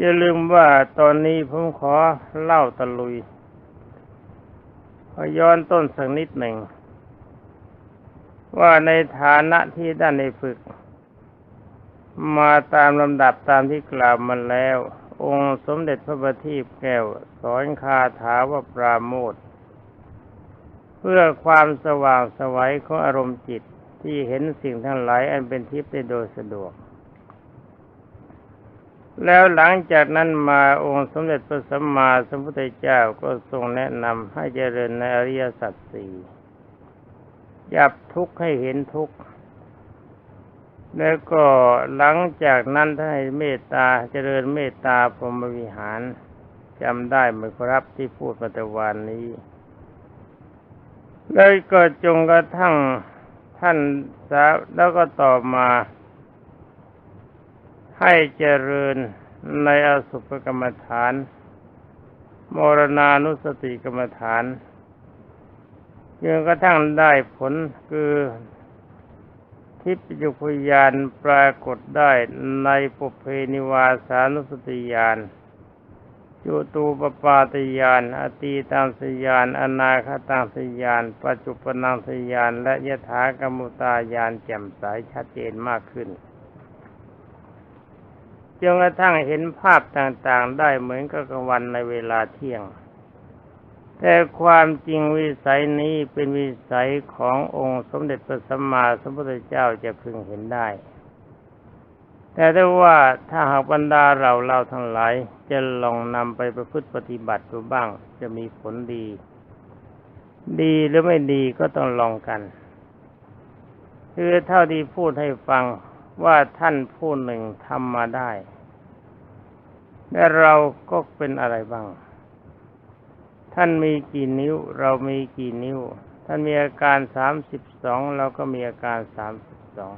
อย่าลืมว่าตอนนี้ผมขอเล่าตะลุยขอย้อนต้นสักนิดหนึ่ง ว่าในฐานะที่ได้ในฝึก มาตามลำดับตามที่กล่าวมาแล้ว องค์สมเด็จพระบัณฑิตแก้ว สอนคาถาว่าปราโมทเพื่อความสว่างสวัยของอารมณ์จิตที่เห็นสิ่งทั้งหลายอันเป็นทิพย์ได้โดยสะดวก แล้วหลังจากนั้นมาองค์สมเด็จพระสัมมาสัมพุทธเจ้าก็ทรงแนะนำให้เจริญในอริยสัจสี่ยับทุกข์ให้เห็นทุกข์แล้วก็หลังจากนั้นท่านให้เมตตาเจริญเมตตาพรหมวิหารจำได้ไหมครับที่พูดมาแต่วันนี้ แล้วก็จงกระทั่งท่านสาวแล้วก็ต่อมา ให้เจริญในอสุภกรรมฐาน มรณานุสติกรรมฐานจนกระทั่งได้ผลคือทิพยุพยานปรากฏได้ในปุเพนิวาสานุสติยานจุตูปปาตยาน อตีตังสยาน อนาคตังสยาน ปัจจุปนังสยาน และยถากรรมุตายานแจ่มใสชัดเจนมากขึ้น จนกระทั่งเห็นภาพต่างๆ ได้เหมือนกับกลางวันในเวลาเที่ยง แต่ความจริงวิสัยนี้เป็นวิสัยขององค์สมเด็จพระสัมมาสัมพุทธเจ้าจะพึงเห็นได้ แต่ถ้ว่าถ้าหากบรรดาเราเราทั้งหลายจะลองนำไปประพฤติปฏิบัติดูบ้าง จะมีผลดี ดีหรือไม่ดีก็ต้องลองกัน คือเท่าที่พูดให้ฟัง ว่าท่านผู้หนึ่งทำมาได้ และเราก็เป็นอะไรบ้าง ท่านมีกี่นิ้ว เรามีกี่นิ้ว ท่านมีอาการสามสิบสองเราก็มีอาการสามสิบสอง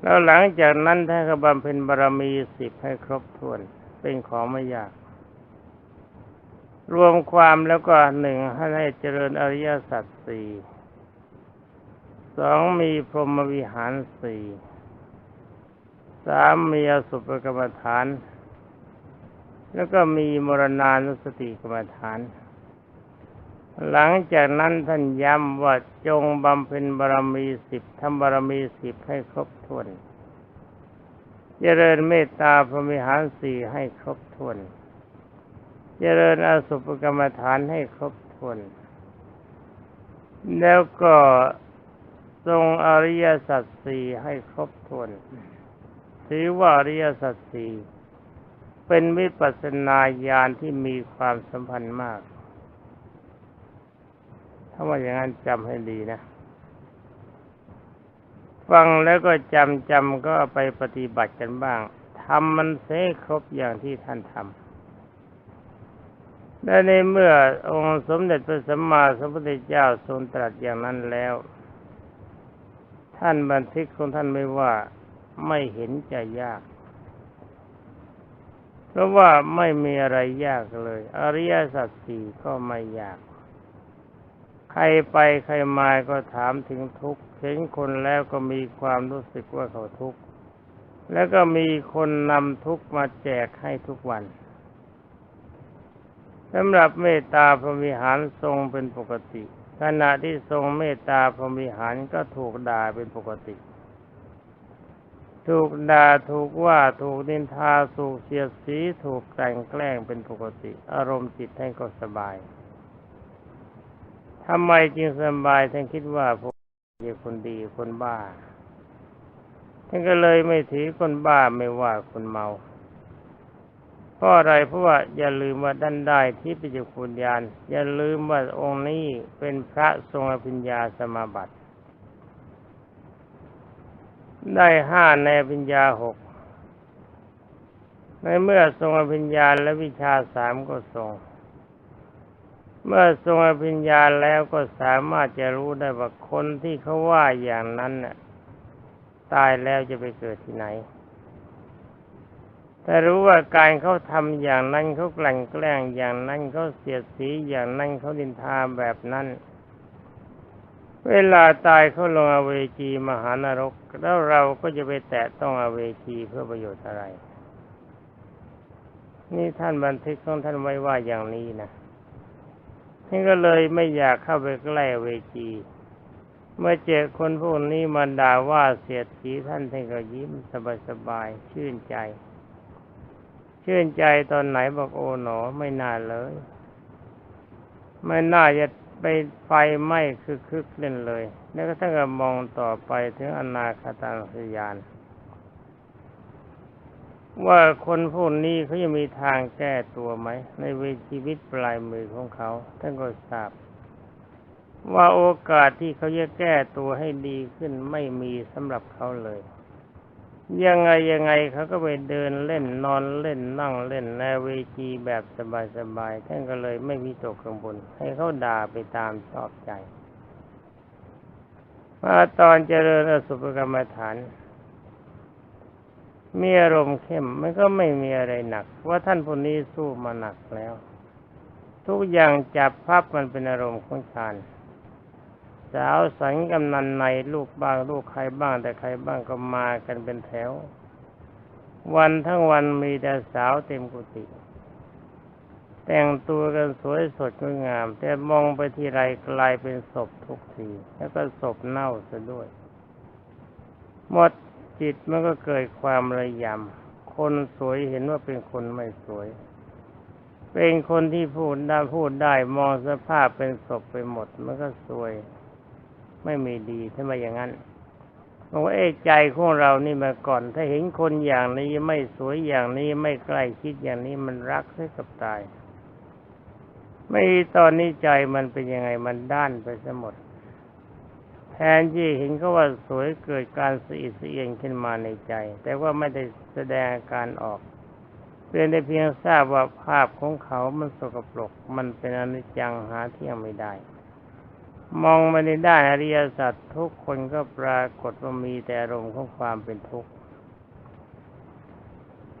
แล้วหลังจากนั้นท่านก็บำเพ็ญบารมีสิบให้ครบถ้วน เป็นของไม่ยาก รวมความแล้วก็หนึ่งให้เจริญอริยสัจสี่ สองมีพรหมวิหารสี่สามมีอสุภกรรมฐาน แล้วก็มีมรณานุสติกรรมฐาน หลังจากนั้นท่านย้ำว่าจงบำเพ็ญบารมีสิบทำบารมีสิบให้ครบถ้วนเจริญเมตตาพรหมิหารสี่ให้ครบถ้วน เจริญอสุภกรรมฐานให้ครบถ้วน แล้วก็ ทรงอริยสัจสี่ให้ครบถ้วนถือว่าอริยสัจสี่เป็นวิปัสสนาญาณที่มีความสัมพันธ์มาก ถ้าว่าอย่างนั้นจำให้ดีนะ ฟังแล้วก็จำจำก็ไปปฏิบัติกันบ้างทำมันเสครบอย่างที่ท่านทำและในเมื่อองค์สมเด็จพระสัมมาสัมพุทธเจ้าทรงตรัสอย่างนั้นแล้ว ท่านบันทึกของท่านไม่ว่าไม่เห็นจะยาก เพราะว่าไม่มีอะไรยากเลย อริยสัจสี่ก็ไม่ยาก ใครไปใครมาก็ถามถึงทุกข์เห็นคนแล้วก็มีความรู้สึกว่าเขาทุกข์แล้วก็มีคนนำทุกข์มาแจกให้ทุกวันสำหรับเมตตาพรมิหารทรงเป็นปกติ ขณะที่ทรงเมตตาพรหมิหารก็ถูกด่าเป็นปกติ ถูกด่าถูกว่าถูกนินทาถูกเสียดสีถูกแต่งแกล้งเป็นปกติ อารมณ์จิตท่านก็สบายทำไมจึงสบายท่านคิดว่าพวกเป็นคนดีคนบ้าท่านก็เลยไม่ถือคนบ้าไม่ว่าคนเมา ราะอะไรเพราะว่าอย่าลืมว่าด้านได้ที่ปิจุคุณญาณอย่าลืมว่าองค์นี้เป็นพระทรงอภิญญาสมาบัติ ได้ห้าในปัญญาหกในเมื่อทรงอภิญญาและวิชาสามก็ทรง เมื่อทรงอภิญญาแล้วก็สามารถจะรู้ได้ว่าคนที่เขาว่าอย่างนั้นน่ะตายแล้วจะไปเกิดที่ไหน แต่รู้ว่าการเขาทำอย่างนั้นเขากลั่นแกล้งอย่างนั้นเขาเสียดสีอย่างนั้นเขาดินทาแบบนั้น เวลาตายเขาลงอเวจีมหานรก แล้วเราก็จะไปแตะต้องอเวจีเพื่อประโยชน์อะไร นี่ท่านบันทึกของท่านไว้ว่าอย่างนี้นะท่านก็เลยไม่อยากเข้าไปใกล้เวจี เมื่อเจอคนพวกนี้มาด่าว่าเสียดสีท่านท่านก็ยิ้มสบายๆชื่นใจ ชื่นใจตอนไหนบอกโอ๋หนอไม่น่าเลย ไม่น่าจะไปไฟไหม้คือคึกเล่นเลย แล้วก็ท่านก็มองต่อไปถึงอนาคตาสยาน ว่าคนพวกนี้เขาจะมีทางแก้ตัวไหม ในเวชีวิตปลายมือของเขาท่านก็ทราบ ว่าโอกาสที่เขาจะแก้ตัวให้ดีขึ้นไม่มีสำหรับเขาเลย ยังไงยังไงเขาก็ไปเดินเล่นนอนเล่นนั่งเล่นในเวทีแบบสบายๆท่านก็เลยไม่มีตกกังวลให้เขาด่าไปตามชอบใจมาตอนเจริญอสุภกรรมฐาน มีอารมณ์เข้มมันก็ไม่มีอะไรหนัก ว่าท่านผู้นี้สู้มาหนักแล้ว ทุกอย่างจับพับมันเป็นอารมณ์ของฌาน สาวสังกำนันในลูกบ้างลูกใครบ้างแต่ใครบ้างก็มากันเป็นแถว วันทั้งวันมีแต่สาวเต็มกุฏิแต่งตัวกันสวยสดงดงาม แต่มองไปทีไรกลายเป็นศพทุกที แล้วก็ศพเน่าซะด้วย หมดจิตมันก็เกิดความระยำ คนสวยเห็นว่าเป็นคนไม่สวย เป็นคนที่พูดได้พูดได้มองสภาพเป็นศพไปหมด มันก็สวย ไม่มีดีถ้ามอย่างนั้นบอกว่าเอ้ใจของเรานี่มาก่อน ถ้าเห็นคนอย่างนี้ไม่สวยอย่างนี้ไม่ใกล้คิดอย่างนี้มันรักให้กับตาย ไม่ตอนนี้ใจมันเป็นยังไงมันด้านไปซะหมด แทนที่เห็นเขาว่าสวยเกิดการสะอิดสะเอียนขึ้นมาในใจ แต่ว่าไม่ได้แสดงอาการออกเพียงแต่เพียงทราบว่าภาพของเขามันสกปรกมันเป็นอนิจจังหาเที่ยงไม่ได้ มองมาในด้านอริยสัจทุกคนก็ปรากฏว่ามีแต่อารมณ์ของความเป็นทุกข์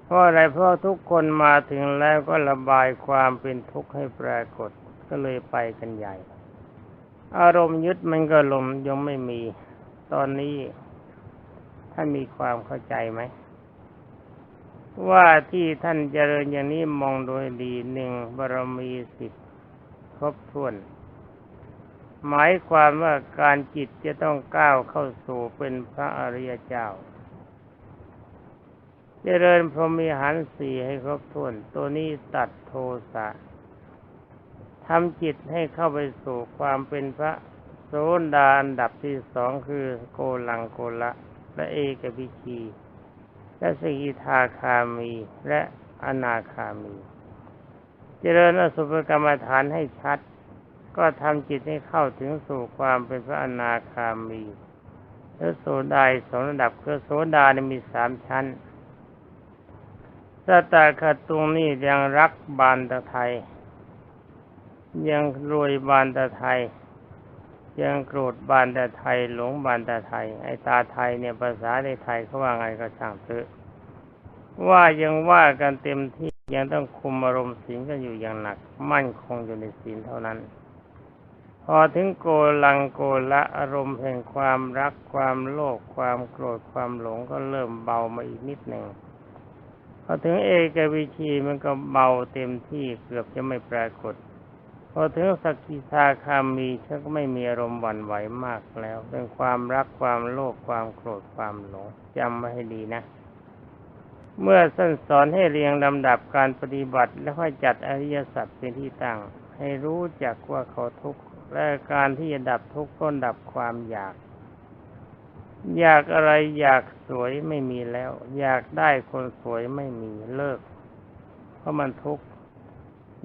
เพราะอะไรเพราะทุกคนมาถึงแล้วก็ระบายความเป็นทุกข์ให้ปรากฏก็เลยไปกันใหญ่ อารมณ์ยึดมันก็ลมยังไม่มี ตอนนี้ท่านมีความเข้าใจไหมว่าที่ท่านเจริญอย่างนี้มองโดยดีหนึ่งบารมีสิบครบถ้วน หมายความว่าการจิตจะต้องก้าวเข้าสู่เป็นพระอริยเจ้า เจริญพรหมีหารสี่ให้ครบถ้วน ตัวนี้ตัดโทสะทำจิตให้เข้าไปสู่ความเป็นพระโสดาอันดับที่สองคือโกลังโกละ และเอกบิชีและสกิทาคามีและอนาคามี เจริญอสุภกรรมฐานให้ชัด ก็ทำจิตให้เข้าถึงสู่ความเป็นพระอนาคามีและโสดาสองระดับคือโสดาเนี่ยมีสามชั้นสตาคตุงนี่ยังรักบานตะไทย ยังรวยบานตะไทย ยังโกรธบานตะไทย หลงบานตะไทย ไอตาไทยเนี่ยภาษาในไทยเขาว่าไงก็ช่างเถอะว่ายังว่ากันเต็มที่ยังต้องคุมอารมณ์ศีลกันอยู่อย่างหนัก มั่นคงอยู่ในศีลเท่านั้น พอถึงโกลังโกละอารมณ์แห่งความรักความโลภความโกรธความหลงก็เริ่มเบามาอีกนิดหนึ่งพอถึงเอกวิชีมันก็เบาเต็มที่เกือบจะไม่ปรากฏ พอถึงสักิทาคามีฉันก็ไม่มีอารมณ์หวั่นไหวมากแล้ว เป็นความรักความโลภความโกรธความหลงจำมาให้ดีนะ เมื่อสั้นสอนให้เรียงลำดับการปฏิบัติ แล้วค่อยจัดอริยสัจเป็นที่ตั้ง ให้รู้จักว่าเขาทุกข์ และการที่จะดับทุกข์ก็ดับความอยาก อยากอะไรอยากสวยไม่มีแล้ว อยากได้คนสวยไม่มีเลิก เพราะมันทุกข์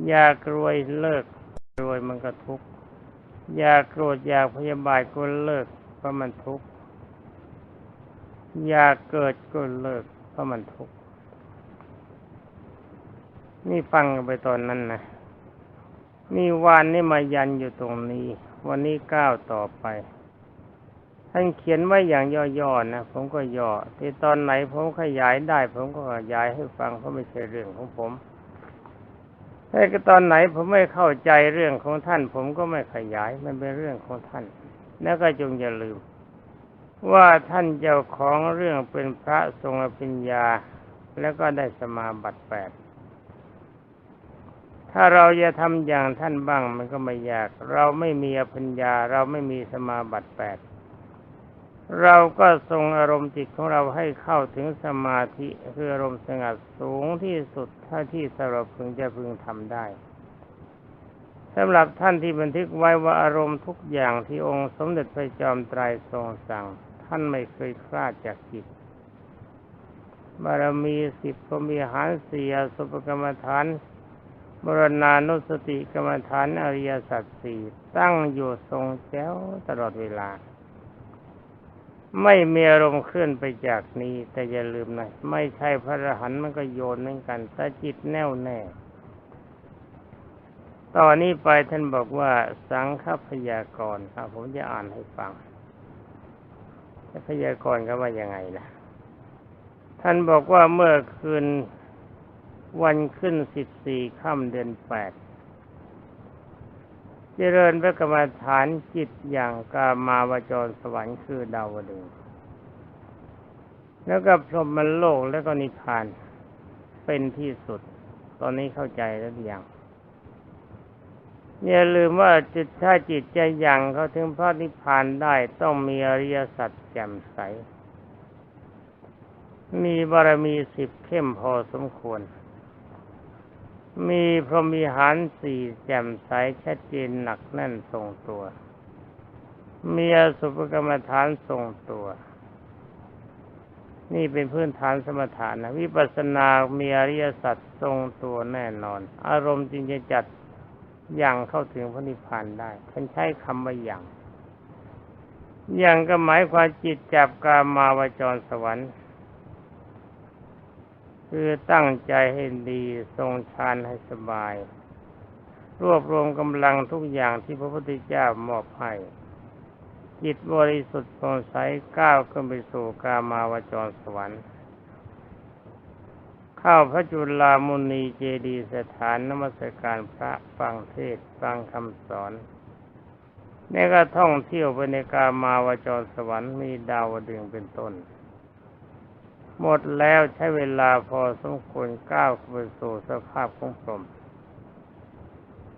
อยากรวยเลิก รวยมันก็ทุกข์อยากโกรธอยากพยาบาทก็เลิก เพราะมันทุกข์อยากเกิดก็เลิก เพราะมันทุกข์นี่ฟังไปตอนนั้นนะ นี่วานนี่มายันอยู่ตรงนี้ วันนี้ก้าวต่อไป ท่านเขียนไว้อย่างย่อๆนะผมก็ย่อที่ตอนไหนผมขยายได้ ผมก็ขยายให้ฟังเพราะไม่ใช่เรื่องของผมแต่ก็ตอนไหนผมไม่เข้าใจเรื่องของท่าน ผมก็ไม่ขยายมันเป็นเรื่องของท่าน แล้วก็จงอย่าลืม ว่าท่านเจ้าของเรื่องเป็นพระทรงอภิญญา แล้วก็ได้สมาบัติแปด ถ้าเราจะทำอย่างท่านบ้างมันก็ไม่ยาก เราไม่มีอภิญญา เราไม่มีสมาบัติแปดเราก็ทรงอารมณ์จิตของเราให้เข้าถึงสมาธิคืออารมณ์สงัดสูงที่สุดถ้าที่สำหรับพึงจะพึงทำได้สำหรับท่านที่บันทึกไว้ว่าอารมณ์ทุกอย่างที่องค์สมเด็จพระจอมไตรทรงสั่ง ท่านไม่เคยคลาดจากจิตบารมีสิบพมีหารสี่อสุปกรรมฐาน บรณานุสติกรรมฐานอริยสัจสี่ตั้งอยู่ทรงแจ้วตลอดเวลา ไม่มีอารมณ์เคลื่อนไปจากนี้ แต่อย่าลืมนะไม่ใช่พระอรหันต์มันก็โยนเหมือนกันแต่จิตแน่วแน่ตอนนี้ไปท่านบอกว่าสังฆพยากรณ์ครับผมจะอ่านให้ฟังพยากรณ์ก็ว่ายังไงนะท่านบอกว่าเมื่อคืน วันขึ้นสิบสี่ค่ำเดือนแปดเจริญพระกรรมฐานจิตอย่างกามาวจรสวรรค์คือดาวดึงแล้วก็พรหมโลกแล้วก็นิพพานเป็นที่สุด ตอนนี้เข้าใจแล้วยังอย่าลืมว่าจิตถ้าจิตจะยังเขาถึงพระนิพพานได้ต้องมีอริยสัจแจ่มใส มีบารมีสิบเข้มพอสมควร มีพรหมิหารสี่แจ่มใสชัดเจนหนักแน่นทรงตัว มีอสุภกรรมฐานทรงตัว นี่เป็นพื้นฐานสมถะนะวิปัสสนา มีอริยสัจทรงตัวแน่นอน อารมณ์จึงจะจัดอย่างเข้าถึงพระนิพพานได้ท่านใช้คำว่าอย่างอย่างก็หมายความจิตจับกามาวจรสวรรค์ คือตั้งใจให้ดีทรงฌานให้สบาย รวบรวมกำลังทุกอย่างที่พระพุทธเจ้ามอบให้จิตบริสุทธิ์โปร่งใสก้าวขึ้นไปสู่กามาวจรสวรรค์ เข้าพระจุลามุนีเจดีสถานนมัสการพระฟังเทศฟังคำสอนนี่ก็ท่องเที่ยวไปในกามาวจรสวรรค์มีดาวดึงเป็นต้น หมดแล้วใช้เวลาพอสมควรก้าวไปสู่สภาพของพรหม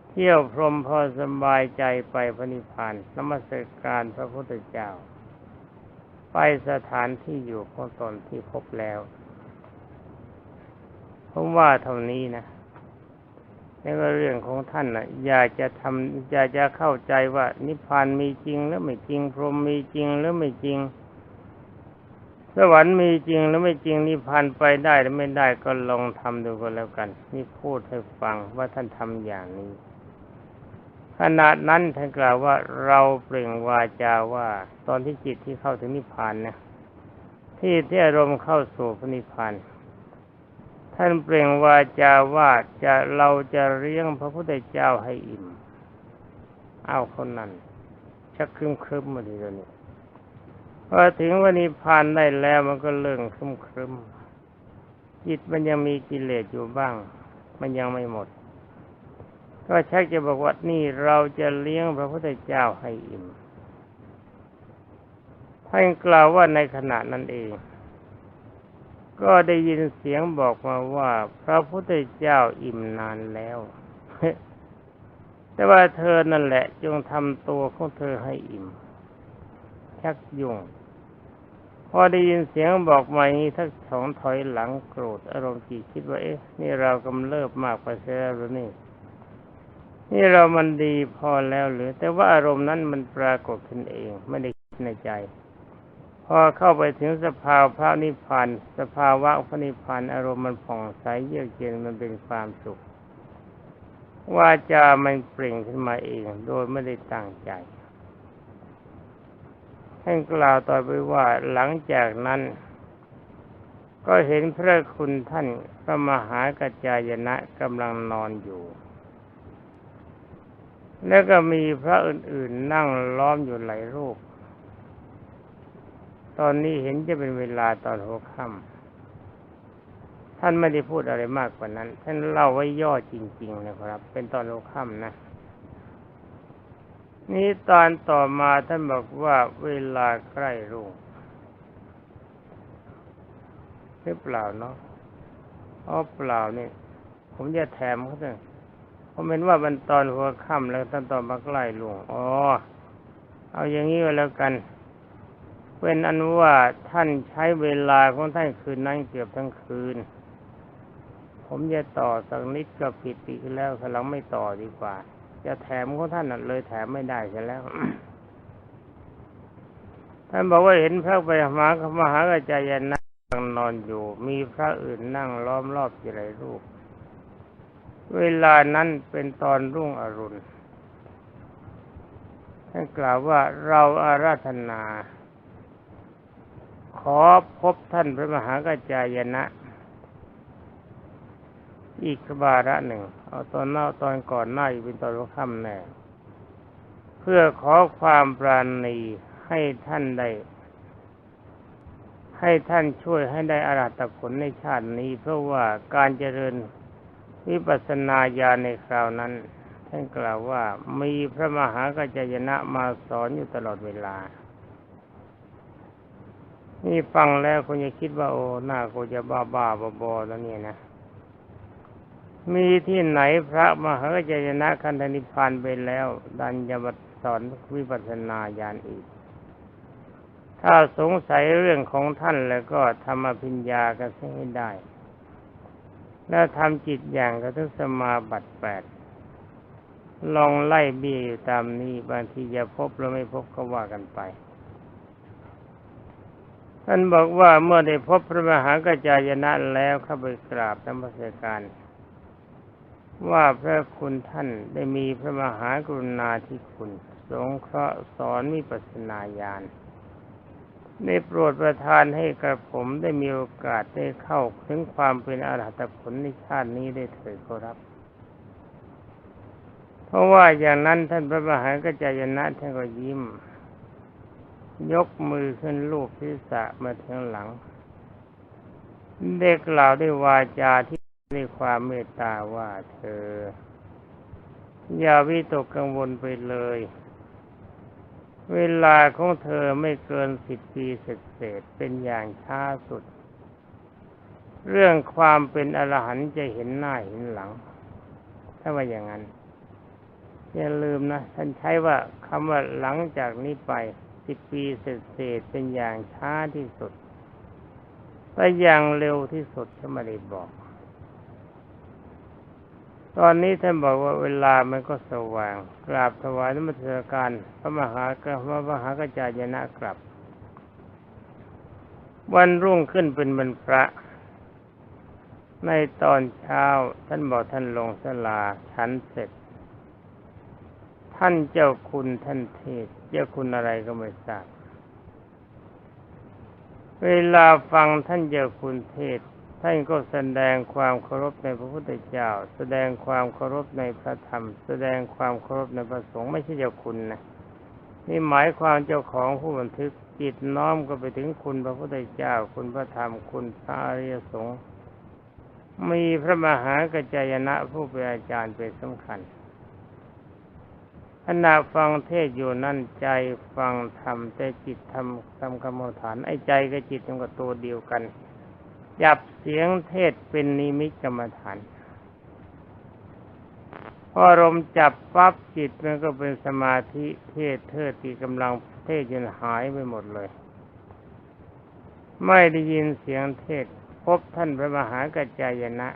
เที่ยวพรหมพอสบายใจไปพระนิพพานนมัสการพระพุทธเจ้า ไปสถานที่อยู่ของตนที่พบแล้วผมว่าเท่านี้นะนี่ก็เรื่องของท่านนะอยากจะทำอยากจะเข้าใจว่านิพพานมีจริงหรือไม่จริง พรหมมีจริงหรือไม่จริง สวรรค์มีจริงหรือไม่จริงนิพพานไปได้หรือไม่ได้ก็ลองทำดูก็แล้วกัน นี่พูดให้ฟังว่าท่านทำอย่างนี้ขณะนั้นท่านกล่าวว่าเราเปล่งวาจาว่า ตอนที่จิตที่เข้าถึงนิพพานนะที่ที่อารมณ์เข้าสู่พระนิพพานท่านเปล่งวาจาว่าจะเราจะเลี้ยงพระพุทธเจ้าให้อิ่ม เอาคนนั้นชักครึมครึมมาดีแล้วนี่ พอถึงวันนิพพานได้แล้วมันก็เรื่องครึมครึมจิตมันยังมีกิเลสอยู่บ้าง มันยังไม่หมด ก็ชักจะบอกว่านี่เราจะเลี้ยงพระพุทธเจ้าให้อิ่มท่านกล่าวว่าในขณะนั้นเอง ก็ได้ยินเสียงบอกมาว่า พระพุทธเจ้าอิ่มนานแล้วแต่ว่าเธอนั่นแหละ จงทำตัวของเธอให้อิ่มชักยุ่ง พอได้ยินเสียงบอกมาอย่างนี้ทักสองถอยหลังโกรธอารมณ์จิตคิดว่าเอ๊ะนี่เรากำเริบมากไปเสียแล้วหรือนี่ นี่เรามันดีพอแล้วหรือ แต่ว่าอารมณ์นั้นมันปรากฏขึ้นเอง ไม่ได้คิดในใจ พอเข้าไปถึงสภาวะพระนิพพานสภาวะพระนิพพานอารมณ์มันผ่องใสเยือกเย็นมันเป็นความสุขว่าจะมันเปล่งขึ้นมาเอง โดยไม่ได้ตั้งใจ ท่านกล่าวต่อไปว่าหลังจากนั้น ก็เห็นพระคุณท่านพระมหากัจจายนะกำลังนอนอยู่ แล้วก็มีพระอื่นๆนั่งล้อมอยู่หลายรูป ตอนนี้เห็นจะเป็นเวลาตอนหัวค่ำท่านไม่ได้พูดอะไรมากกว่านั้น ท่านเล่าไว้ย่อจริง ๆ นะครับ เป็นตอนหัวค่ำนะ นี้ตอนต่อมาท่านบอกว่าเวลาใกล้รุ่งหรือเปล่าเนาะอ๋อเปล่านี่ ผมจะแถมเขาเถอะผมเห็นว่ามันตอนหัวค่ำแล้วท่านตอนมาใกล้ลุงอ๋อเอาอย่างนี้ก็แล้วกันเป็นอันว่าท่านใช้เวลาของท่านคืนนั้นเกือบทั้งคืน ผมจะต่อสักนิดก็ผิดอีแล้วขลังไม่ต่อดีกว่า จะแถมของท่านเลยแถมไม่ได้ใช่แล้วท่านบอกว่าเห็นพระไปหามหากระจายนะกำลังนอนอยู่ มีพระอื่นนั่งล้อมรอบอยู่หลายรูป เวลานั้นเป็นตอนรุ่งอรุณท่านกล่าวว่าเราอาราธนา ขอพบท่านพระมหากระจายนะ อีกบาระหนึ่ง เอาตอนหน้าตอนก่อนหน้าอีกเป็นตอนค่ำแน่เพื่อขอความปราณีให้ท่านได้ ให้ท่านช่วยให้ได้อารัตผลในชาตินี้ เพราะว่าการเจริญวิปัสสนาญาณในคราวนั้น ท่านกล่าวว่ามีพระมหากัจจายนะมาสอนอยู่ตลอดเวลา นี่ฟังแล้วคงจะคิดว่าโอ้หน้ากูจะบ้าบ้าๆบอแล้วเนี่ยนะ มีที่ไหนพระมหากัจจายนะคันธนิพานไปแล้ว ดันจะมาสอนวิปัสสนาญาณอีก ถ้าสงสัยเรื่องของท่านแล้วก็ทำอภิญญากันให้ได้ แล้วทำจิตอย่างกระทึกสมาบัตแปดลองไล่เบี้ยอยู่ตามนี้บางทีจะพบหรือไม่พบก็ว่ากันไป ท่านบอกว่าเมื่อได้พบพระมหากัจจายนะแล้วเข้าไปกราบนมัสการ ว่าพระคุณท่านได้มีพระมหากรุณาธิคุณ สงเคราะห์สอนวิปัสสนาญาณได้โปรดประทานให้กระผมได้มีโอกาสได้เข้าถึงความเป็นอรหัตผลในชาตินี้ได้เถิดขอรับ เพราะว่าอย่างนั้นท่านพระมหากัจจายนะท่านก็ยิ้ม ยกมือขึ้นลูบศีรษะมาทางหลัง เด็กกล่าวด้วยวาจาที่ ด้วยความเมตตาว่าเธอ อย่าวิตกกังวลไปเลย เวลาของเธอไม่เกินสิบปีเศษเป็นอย่างช้าสุด เรื่องความเป็นอรหันต์จะเห็นหน้าเห็นหลัง ถ้าว่าอย่างนั้น อย่าลืมนะท่านใช้ว่าคำว่าหลังจากนี้ไปสิบปีเศษเป็นอย่างช้าที่สุดแต่อย่างเร็วที่สุดท่านไม่ได้บอก ตอนนี้ท่านบอกว่าเวลามันก็สว่าง กราบถวายนมัสการพระมหากพระมหากระจายนะกลับ วันรุ่งขึ้นเป็นวันพระ ในตอนเช้าท่านบอกท่านลงสลาฉันเสร็จ ท่านเจ้าคุณท่านเทศเจ้าคุณอะไรก็ไม่ทราบเวลาฟังท่านเจ้าคุณเทศ ท่านก็แสดงความเคารพในพระพุทธเจ้า แสดงความเคารพในพระธรรม แสดงความเคารพในพระสงฆ์ไม่ใช่เจ้าคุณนะนี่หมายความเจ้าของผู้บันทึกจิตน้อมก็ไปถึงคุณพระพุทธเจ้า คุณพระธรรม คุณพระอริยสงฆ์มีพระมหากระจายนะผู้เป็นอาจารย์เป็นสำคัญขณะฟังเทศอยู่นั่นใจฟังธรรมแต่จิตทำทำกรรมฐานไอ้ใจกับจิตมันก็ตัวเดียวกัน จับเสียงเทศเป็นนิมิตกรรมฐานพอลมจับปั๊บจิตมันก็เป็นสมาธิเทศเทิดที่กำลังเทศจนหายไปหมดเลย ไม่ได้ยินเสียงเทศ พบท่านพระมหากัจจายนะ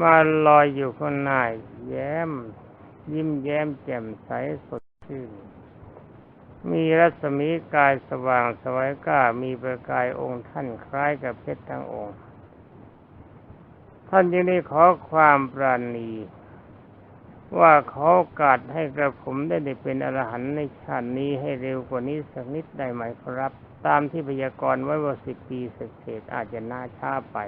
มาลอยอยู่ข้างหน้าแย้ม ยิ้มแย้มแจ่มใสสดชื่น มีรัศมีกายสว่างสวยกล้ามีประกายองค์ท่านคล้ายกับเพชรทั้งองค์ ท่านจึงได้ขอความปราณีว่าขอโอกาสให้กระผมได้ได้เป็นอรหันต์ในชาตินี้ให้เร็วกว่านี้สักนิดได้ไหมครับ ตามที่พยากรณ์ไว้ว่าสิบปีเศษอาจจะน่าช้าไป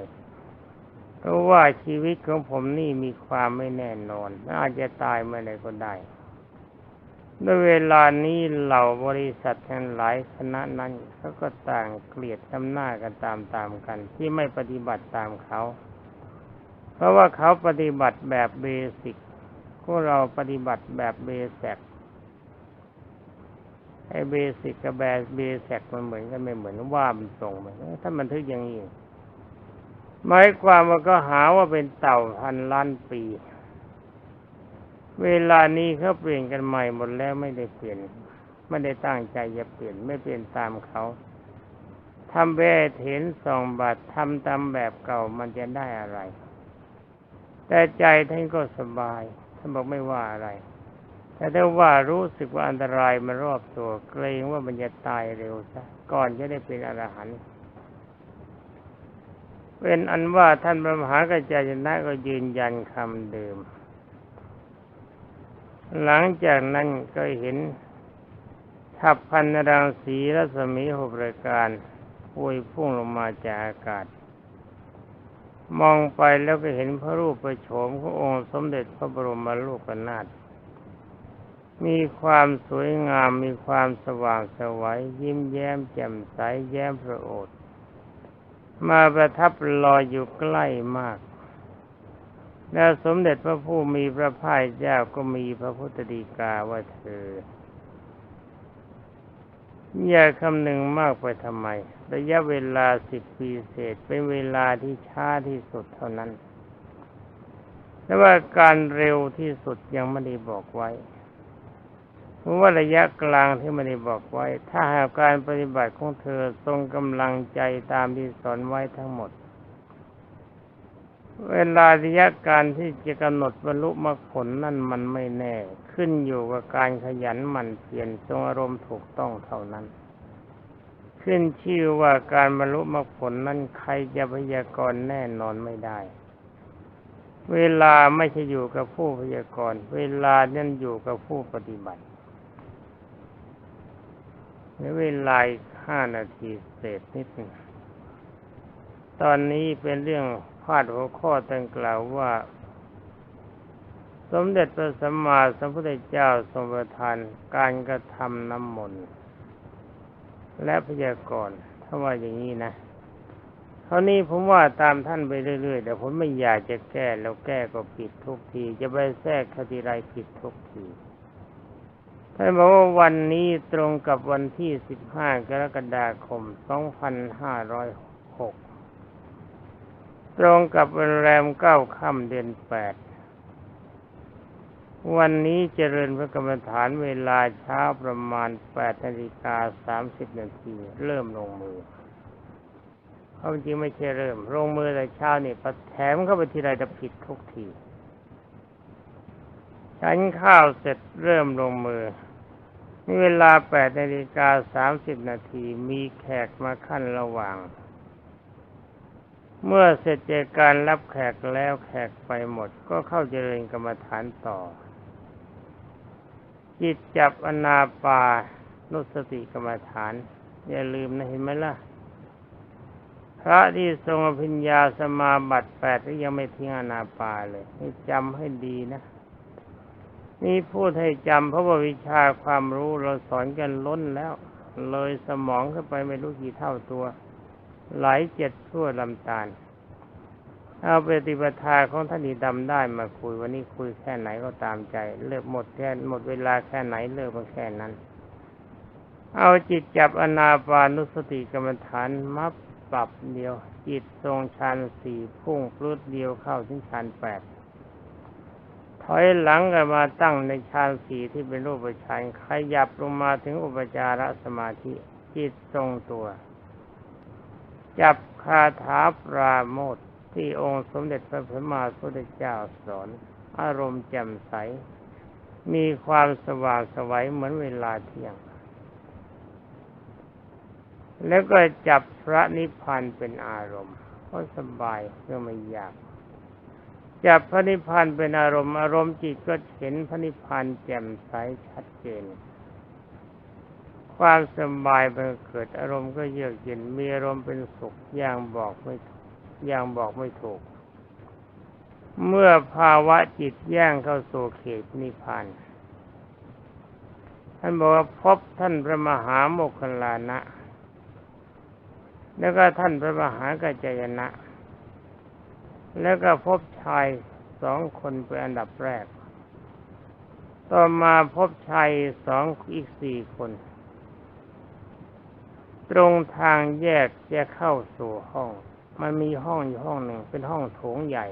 เพราะว่าชีวิตของผมนี่มีความไม่แน่นอนอาจจะตายเมื่อใดก็ได้ ด้วยเวลานี้เหล่าบริษัททั้งหลายคณะนั้นเขาก็ต่างเกลียดทำหน้ากันตามๆกัน ที่ไม่ปฏิบัติตามเขา เพราะว่าเขาปฏิบัติแบบเบสิกพวกเราปฏิบัติแบบเบสกไอ้เบสิกกับแบบเบสกมันเหมือนกันไม่เหมือนว่ามันตรงไปถ้ามันทึกอย่างนี้หมายความว่าก็หาว่าเป็นเต่าพันล้านปี เวลานี้เขาเปลี่ยนกันใหม่หมดแล้วไม่ได้เปลี่ยนไม่ได้ตั้งใจจะเปลี่ยนไม่เปลี่ยนตามเขาทำแบบเห็นสองบาททำตามแบบเก่ามันจะได้อะไร แต่ใจท่านก็สบายท่านบอกไม่ว่าอะไร แต่ถ้าว่ารู้สึกว่าอันตรายมารอบตัวเกรงว่ามันจะตายเร็วซะก่อนจะได้เป็นอรหันต์เป็นอันว่าท่านพระมหากัจจายนะก็ยืนยันคำเดิม หลังจากนั้นก็เห็นทับพันรังสีรัศมีหกรายการพวยพุ่งลงมาจากอากาศ มองไปแล้วก็เห็นพระรูปประโฉมขององค์สมเด็จพระบรมโลกนาถมีความสวยงามมีความสว่างสวัยยิ้มแย้มแจ่มใสแย้มพระโอษมาประทับลอยอยู่ใกล้มาก แล้วสมเด็จพระผู้มีพระภาคเจ้าก็มีพระพุทธดีกาว่าเธอ อย่าคำหนึ่งมากไปทำไม ระยะเวลาสิบปีเศษเป็นเวลาที่ช้าที่สุดเท่านั้น แต่ว่าการเร็วที่สุดยังไม่ได้บอกไว้เพราะว่าระยะกลางที่ไม่ได้บอกไว้ ถ้าหากการปฏิบัติของเธอทรงกำลังใจตามที่สอนไว้ทั้งหมด เวลาระยะการที่จะกำหนดบรรลุมรรคผลนั่นมันไม่แน่ ขึ้นอยู่กับการขยันหมั่นเพียรทรงอารมณ์ถูกต้องเท่านั้น ขึ้นชื่อว่าการบรรลุมรรคผลนั้นใครจะพยากรณ์แน่นอนไม่ได้ เวลาไม่ใช่อยู่กับผู้พยากรณ์ เวลานั่นอยู่กับผู้ปฏิบัติในเวลาห้านาทีเศษนิดหนึ่งตอนนี้เป็นเรื่องาดหัวข้อตังกล่าวว่า สมเด็จพระสัมมาสัมพุทธเจ้าทรงประทานการกระทำน้ำมนต์และพยากรณ์ถ้าว่าอย่างนี้นะเท่านี้ผมว่าตามท่านไปเรื่อยๆแต่ผมไม่อยากจะแก้แล้วแก้ก็ผิดทุกที จะไปแทรกคติไรผิดทุกทีท่านบอกว่าวันนี้ตรงกับวันที่15กรกฎาคม2506 ตรงกับวันแรมเก้าค่ำเดือนแปด วันนี้เจริญพระกรรมฐานเวลาเช้าประมาณ8นาฬิกา30นาทีเริ่มลงมือเขาจริงไม่ใช่เริ่มลงมือแต่เช้านี่พอแถมเข้าไปทีไรจะผิดทุกทีฉันข้าวเสร็จเริ่มลงมือมีเวลาแปดนาฬิกาสามสิบนาทีมีแขกมาขั้นระหว่าง เมื่อเสร็จจากการรับแขกแล้วแขกไปหมด ก็เข้าเจริญกรรมฐานต่อ จิตจับอนาปานุสติกรรมฐาน อย่าลืมนะเห็นไหมล่ะ พระที่ทรงอภิญญาสมาบัติแปดก็ยังไม่ทิ้งอนาปาเลยให้จำให้ดีนะ นี่พูดให้จำเพราะว่าวิชาความรู้เราสอนกันล้นแล้ว เลยสมองขึ้นไปไม่รู้กี่เท่าตัว ไหลเจ็ดทั่วลำตาลเอาปฏิปทาของท่านีดำได้มาคุยวันนี้คุยแค่ไหนก็ตามใจ เลิกหมดแค่หมดเวลาแค่ไหนเลิกมาแค่นั้น เอาจิตจับอนาปานุสติกรรมฐานมับปรับเดียว จิตทรงฌานสี่พุ่งปลุดเดียวเข้าถึงฌานแปดถอยหลังกันมาตั้งในฌานสี่ที่เป็นรูปฌานขยับลงมาถึงอุปจารสมาธิ จิตทรงตัว จับคาถาปราโมทที่องค์สมเด็จพระพุทธมาสุทธเจ้าสอน อารมณ์แจ่มใส มีความสว่างสวัยเหมือนเวลาเที่ยง แล้วก็จับพระนิพพานเป็นอารมณ์ก็สบายก็ไม่ยาก จับพระนิพพานเป็นอารมณ์ อารมณ์จิตก็เห็นพระนิพพานแจ่มใสชัดเจน ความสบายมันเกิดอารมณ์ก็เยือกเย็นมีอารมณ์เป็นสุขอย่างบอกไม่อย่างบอกไม่ถูก เมื่อภาวะจิตย่างเข้าสู่เขตนิพพานท่านบอกว่าพบท่านพระมหาโมคคลานะ แล้วก็ท่านพระมหากัจจยนะ แล้วก็พบชายสองคนเป็นอันดับแรก ต่อมาพบชายสองอีกสี่คน ตรงทางแยกจะเข้าสู่ห้อง มันมีห้องอยู่ห้องหนึ่ง เป็นห้องโถงใหญ่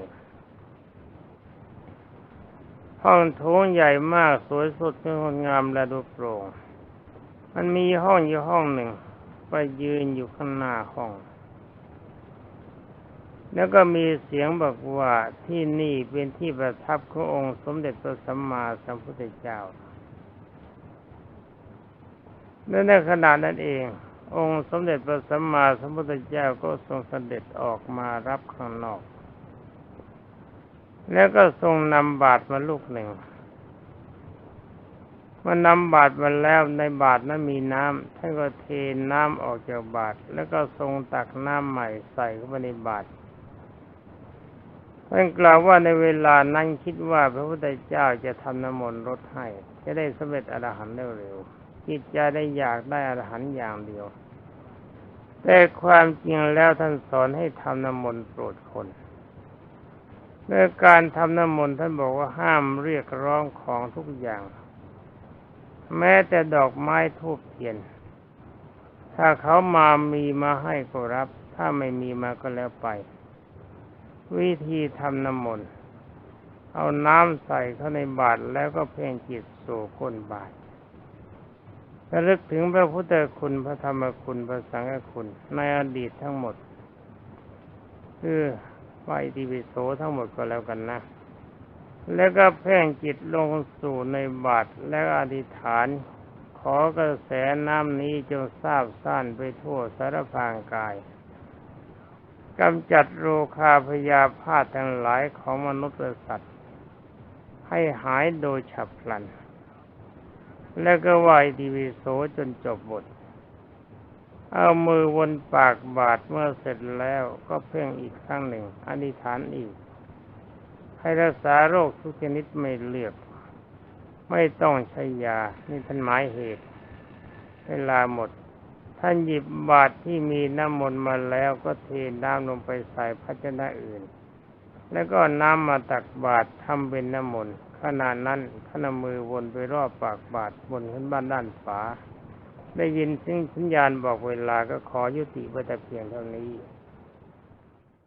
ห้องโถงใหญ่มากสวยสดงดงามและดูโปร่ง มันมีห้องอยู่ห้องหนึ่ง ไปยืนอยู่ข้างหน้าห้อง แล้วก็มีเสียงบอกว่าที่นี่เป็นที่ประทับขององค์สมเด็จพระสัมมาสัมพุทธเจ้าและในขณะนั้นเอง องค์สมเด็จพระสัมมาสัมพุทธเจ้าก็ทรงเสด็จออกมารับข้างนอก แล้วก็ทรงนำบาตรมาลูกหนึ่งเมื่อนำบาตรมาแล้วในบาตรนั้นมีน้ำท่านก็เทน้ำออกจากบาตรแล้วก็ทรงตักน้ำใหม่ใส่เข้าไปในบาตรท่านกล่าวว่าในเวลานั้นคิดว่าพระพุทธเจ้าจะทำน้ำมนต์รดให้ จะได้สำเร็จอรหันต์เร็วๆ จิตใจได้อยากได้อรหันต์อย่างเดียว แต่ความจริงแล้วท่านสอนให้ทำน้ำมนต์โปรดคนในการทำน้ำมนต์ท่านบอกว่าห้ามเรียกร้องของทุกอย่าง แม้แต่ดอกไม้ทูบเทียน ถ้าเขามามีมาให้ก็รับ ถ้าไม่มีมาก็แล้วไป วิธีทำน้ำมนต์เอาน้ำใส่เข้าในบาตรแล้วก็เพ่งจิตสู่ก้นบาตร ระลึกถึงพระพุทธคุณพระธรรมคุณพระสังฆคุณในอดีตทั้งหมดคือไหวติวิโสทั้งหมดก็แล้วกันนะ แล้วก็เพ่งจิตลงสู่ในบาตรแล้วอธิษฐาน ขอกระแสน้ำนี้จงทราบซ่านไปทั่วสารพางกายกำจัดโรคาพยาพาธทั้งหลายของมนุษย์และสัตว์ ให้หายโดยฉับพลัน แล้วก็ไหวดีวิโสจนจบบท เอามือวนปากบาดเมื่อเสร็จแล้วก็เพ่งอีกครั้งหนึ่งอธิษฐานอีก ให้รักษาโรคทุกชนิดไม่เลือก ไม่ต้องใช้ยา นี่ท่านหมายเหตุ เวลาหมด ท่านหยิบบาตรที่มีน้ำมนต์มาแล้วก็เทน้ำลงไปใส่ภาชนะอื่น แล้วก็น้ำมาตักบาตรทำเป็นน้ำมนต์ ขณะนั้นขณะมือวนไปรอบปากบาตรบนขึ้นบ้านด้านฝา ได้ยินซึ่งสัญญาณบอกเวลาก็ขอยุติไว้แต่เพียงเท่านี้